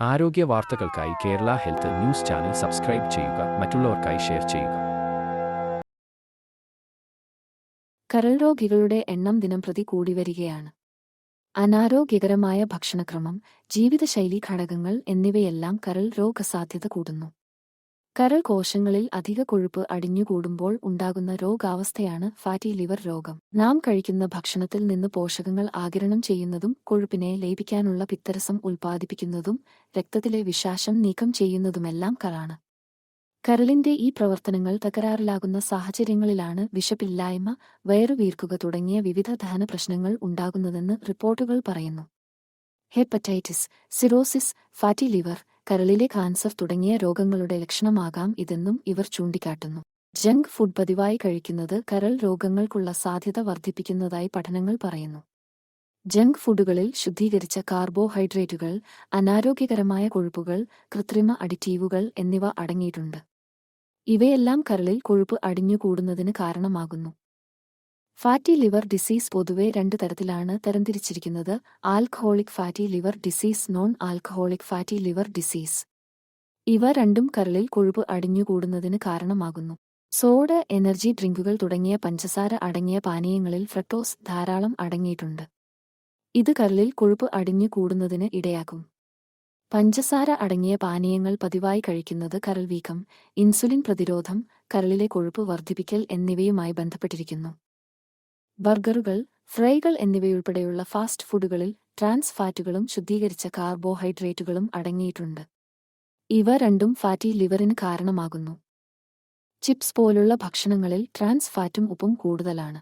ആരോഗ്യ വാർത്തകൾക്കായി Kerala health news channel subscribe ചെയ്യുക. മറ്റുള്ളവർക്കായി ഷെയർ ചെയ്യുക. കരൾ രോഗികളുടെ എണ്ണം ദിനം പ്രതി കൂടി വരികയാണ്. അനാരോഗ്യകരമായ ഭക്ഷണക്രമം ജീവിതശൈലി ഘടകങ്ങൾ എന്നിവയെല്ലാം കരൾ രോഗസാധ്യത കൂടുന്നു. കരൾ കോശങ്ങളിൽ അധിക കൊഴുപ്പ് അടിഞ്ഞുകൂടുമ്പോൾ ഉണ്ടാകുന്ന രോഗാവസ്ഥയാണ് ഫാറ്റി ലിവർ രോഗം. നാം കഴിക്കുന്ന ഭക്ഷണത്തിൽ നിന്ന് പോഷകങ്ങൾ ആകിരണം ചെയ്യുന്നതും കൊഴുപ്പിനെ ലയിപ്പിക്കാനുള്ള പിത്തരസം ഉൽപ്പാദിപ്പിക്കുന്നതും രക്തത്തിലെ വിഷാശം നീക്കം ചെയ്യുന്നതുമെല്ലാം കറാണ്. കരളിന്റെ ഈ പ്രവർത്തനങ്ങൾ തകരാറിലാകുന്ന സാഹചര്യങ്ങളിലാണ് വിശപ്പില്ലായ്മ വയറുവീർക്കുക തുടങ്ങിയ വിവിധ ദഹന പ്രശ്നങ്ങൾ ഉണ്ടാകുന്നതെന്ന് റിപ്പോർട്ടുകൾ പറയുന്നു. ഹെപ്പറ്റൈറ്റിസ് സിറോസിസ് ഫാറ്റി ലിവർ കരളിലെ കാൻസർ തുടങ്ങിയ രോഗങ്ങളുടെ ലക്ഷണമാകാം ഇതെന്നും ഇവർ ചൂണ്ടിക്കാട്ടുന്നു. ജങ്ക് ഫുഡ് പതിവായി കഴിക്കുന്നത് കരൾ രോഗങ്ങൾക്കുള്ള സാധ്യത വർദ്ധിപ്പിക്കുന്നതായി പഠനങ്ങൾ പറയുന്നു. ജങ്ക് ഫുഡുകളിൽ ശുദ്ധീകരിച്ച കാർബോഹൈഡ്രേറ്റുകൾ അനാരോഗ്യകരമായ കൊഴുപ്പുകൾ കൃത്രിമ അഡിറ്റീവുകൾ എന്നിവ അടങ്ങിയിട്ടുണ്ട്. ഇവയെല്ലാം കരളിൽ കൊഴുപ്പ് അടിഞ്ഞുകൂടുന്നതിന് കാരണമാകുന്നു. ഫാറ്റി ലിവർ ഡിസീസ് പൊതുവെ രണ്ട് തരത്തിലാണ് തരംതിരിച്ചിരിക്കുന്നത്. Alcoholic fatty liver disease non alcoholic fatty liver disease. ഇവ രണ്ടും കരളിൽ കൊഴുപ്പ് അടിഞ്ഞുകൂടുന്നതിന് കാരണമാകുന്നു. സോഡ എനർജി ഡ്രിങ്കുകൾ തുടങ്ങിയ പഞ്ചസാര അടങ്ങിയ പാനീയങ്ങളിൽ ഫ്രക്ടോസ് ധാരാളം അടങ്ങിയിട്ടുണ്ട്. ഇത് കരളിൽ കൊഴുപ്പ് അടിഞ്ഞുകൂടുന്നതിന് ഇടയാക്കും. പഞ്ചസാര അടങ്ങിയ പാനീയങ്ങൾ പതിവായി കഴിക്കുന്നത് കരൾ വീക്കം ഇൻസുലിൻ പ്രതിരോധം കരളിലെ കൊഴുപ്പ് വർദ്ധിപ്പിക്കൽ എന്നിവയുമായി ബന്ധപ്പെട്ടിരിക്കുന്നു. ബർഗറുകൾ ഫ്രൈകൾ എന്നിവയുൾപ്പെടെയുള്ള ഫാസ്റ്റ് ഫുഡുകളിൽ ട്രാൻസ് ഫാറ്റുകളും ശുദ്ധീകരിച്ച കാർബോഹൈഡ്രേറ്റുകളും അടങ്ങിയിട്ടുണ്ട്. ഇവ രണ്ടും ഫാറ്റി ലിവറിന് കാരണമാകുന്നു. ചിപ്സ് പോലുള്ള ഭക്ഷണങ്ങളിൽ ട്രാൻസ് ഫാറ്റും ഉപ്പും കൂടുതലാണ്.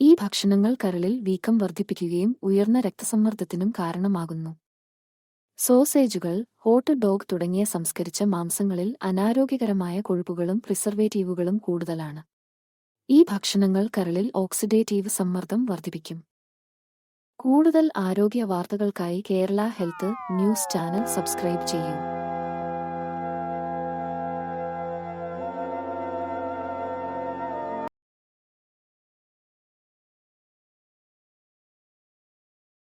ഈ ഭക്ഷണങ്ങൾ കരളിൽ വീക്കം വർദ്ധിപ്പിക്കുകയും ഉയർന്ന രക്തസമ്മർദ്ദത്തിനും കാരണമാകുന്നു. സോസേജുകൾ ഹോട്ട് ഡോഗ് തുടങ്ങിയ സംസ്കരിച്ച മാംസങ്ങളിൽ അനാരോഗ്യകരമായ കൊഴുപ്പുകളും പ്രിസർവേറ്റീവുകളും കൂടുതലാണ്. ഈ ഭക്ഷണങ്ങൾ കരളിൽ ഓക്സിഡേറ്റീവ് സമ്മർദ്ദം വർദ്ധിപ്പിക്കും. കൂടുതൽ ആരോഗ്യ വാർത്തകൾക്കായി Kerala health news channel subscribe ചെയ്യൂ.